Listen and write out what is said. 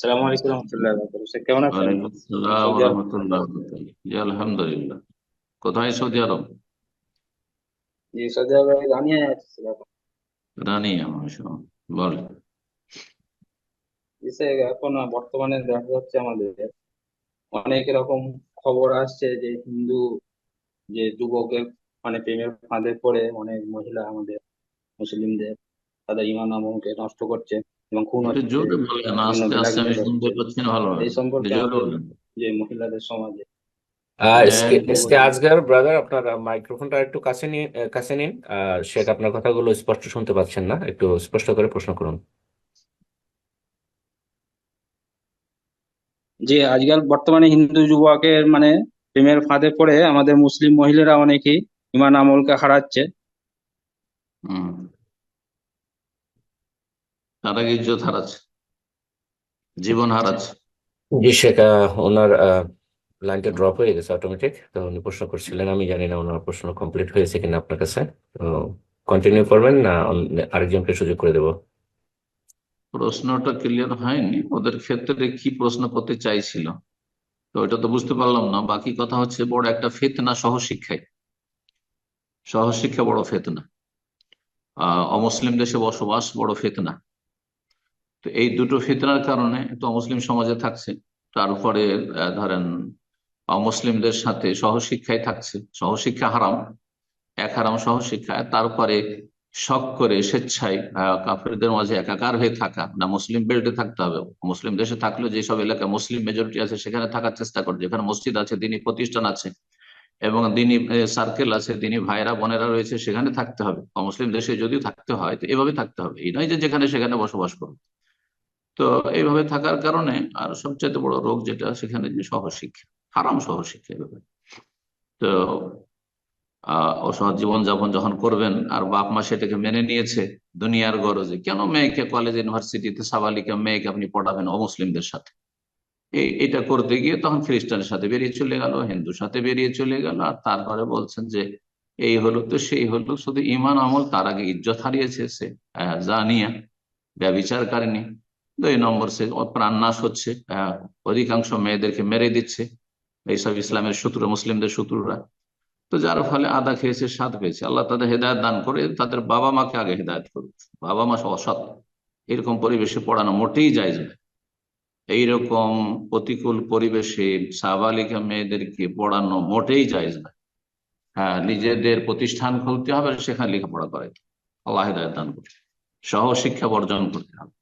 আসসালামু আলাইকুম রহমতুল্লাহ কেমন আছেন? জি আলহামদুলিল্লাহ। কোথায় সৌদি আরব? জি সৌদি আরবে রানিয়ায় আছি এখন রানিয়া মাশাআল্লাহ। বল। এখন বর্তমানে দেখা যাচ্ছে আমাদের অনেক রকম খবর আসছে যে হিন্দু যে যুবকের মানে প্রেমের ফাঁদে পড়ে অনেক মহিলা আমাদের মুসলিমদের তাদের ইমান আমলকে নষ্ট করছে। এবং খুন হচ্ছে জোরে বিভিন্ন আস্তে আস্তে আমি শুনতে পাচ্ছি না ভালোভাবে। এই সম্পর্কে জোরে বললেন যে মহিলাদের সমাজে। হ্যাঁ এসকে আজগার ব্রাদার আপনার মাইক্রোফোনটা একটু কাছে নিয়ে কাছে নিন। শেখ আপনার কথাগুলো স্পষ্ট শুনতে পাচ্ছেন না। একটু স্পষ্ট করে প্রশ্ন করুন। যে আজকাল বর্তমানে হিন্দু যুবকের মানে প্রেমের ফাঁদে পড়ে আমাদের মুসলিম মহিলারা অনেকেই ইমান আমলকে হারাচ্ছে। তার ইজ্জত হারাচ্ছে জীবন হারাচ্ছে। জি শেখ ওনার লাইনটা ড্রপ হয়ে গেছে অটোমেটিক তো উনি প্রশ্ন করছিলেন আমি জানি না ওনার প্রশ্ন কমপ্লিট হয়েছে কিনা আপনার কাছে তো কন্টিনিউ করবেন না আরেকজনকে সুযোগ করে দেবো। প্রশ্নটা ক্লিয়ার হয়নি ওদের ক্ষেত্রে কি প্রশ্ন করতে চাইছিল? তো এটা তো বুঝতে পারলাম না বাকি কথা হচ্ছে বড় একটা ফেতনা সহশিক্ষায় সহশিক্ষা বড় ফেতনা। অমুসলিম দেশে বসবাস বড় ফেতনা। তো এই দুটো ফিতনার কারণে তো মুসলিম সমাজে থাকছে। তারপরে ধরেন, অমুসলিমদের সাথে সহশিক্ষায় থাকছে। সহশিক্ষা হারাম, এক হারাম সহশিক্ষা। তারপরে শখ করে, স্বেচ্ছায় কাফেরদের মাঝে একাকার হয়ে থাকা। না, মুসলিম বেল্টে থাকতে হবে। মুসলিম দেশে থাকলেও যেসব এলাকায় মুসলিম মেজরিটি আছে, সেখানে থাকার চেষ্টা করে। যেখানে মসজিদ আছে, দিনী প্রতিষ্ঠান আছে, এবং দিনী সার্কেল আছে, দিনী ভাইরা বোনেরা রয়েছে, সেখানে থাকতে হবে। মুসলিম দেশে যদিও থাকতে হয়, তো এভাবে থাকতে হবে। এই নয় যে যেখানে সেখানে বসবাস করবে তো এইভাবে থাকার কারণে আর সবচেয়ে বড় রোগ যেটা সেখানে যে সহশিক্ষা হারাম সহশিক্ষা এভাবে তো অসৎ জীবনযাপন যখন করবেন আর বাপ মা সেটাকে মেনে নিয়েছে দুনিয়ার গরজে কেন মেয়েকে কলেজ ইউনিভার্সিটিতে সাবালিকা মেয়েকে আপনি পড়াবেন অমুসলিমদের সাথে? এটা করতে গিয়ে তখন খ্রিস্টানের সাথে বেরিয়ে চলে গেল হিন্দুর সাথে বেরিয়ে চলে গেল আর তারপরে বলছেন যে এই হলো তো সেই হলো শুধু ইমান আমল তার আগে ইজ্জত হারিয়েছে সে আহ, জানিয়া ব্যবিচারকারিনী দুই নম্বর সে প্রাণনাশ হচ্ছে অধিকাংশ মেয়েদেরকে মেরে দিচ্ছে। এইসব ইসলামের শত্রু, মুসলিমদের শত্রুরা। তো যার ফলে আদা খেয়েছে, স্বাদ পেয়েছে। আল্লাহ তাদের হেদায়ত দান করে তাদের বাবা মাকে আগে হেদায়ত করুক। বাবা মা অসৎ। এরকম পরিবেশে পড়ানো মোটেই যায় না এইরকম প্রতিকূল পরিবেশে সাবালিকা মেয়েদেরকে পড়ানো মোটেই যায় না হ্যাঁ নিজেদের প্রতিষ্ঠান খুলতে হবে, সেখানে লেখাপড়া করে। আল্লাহ হেদায়ত দান করছে সহ শিক্ষা বর্জন করতে হবে।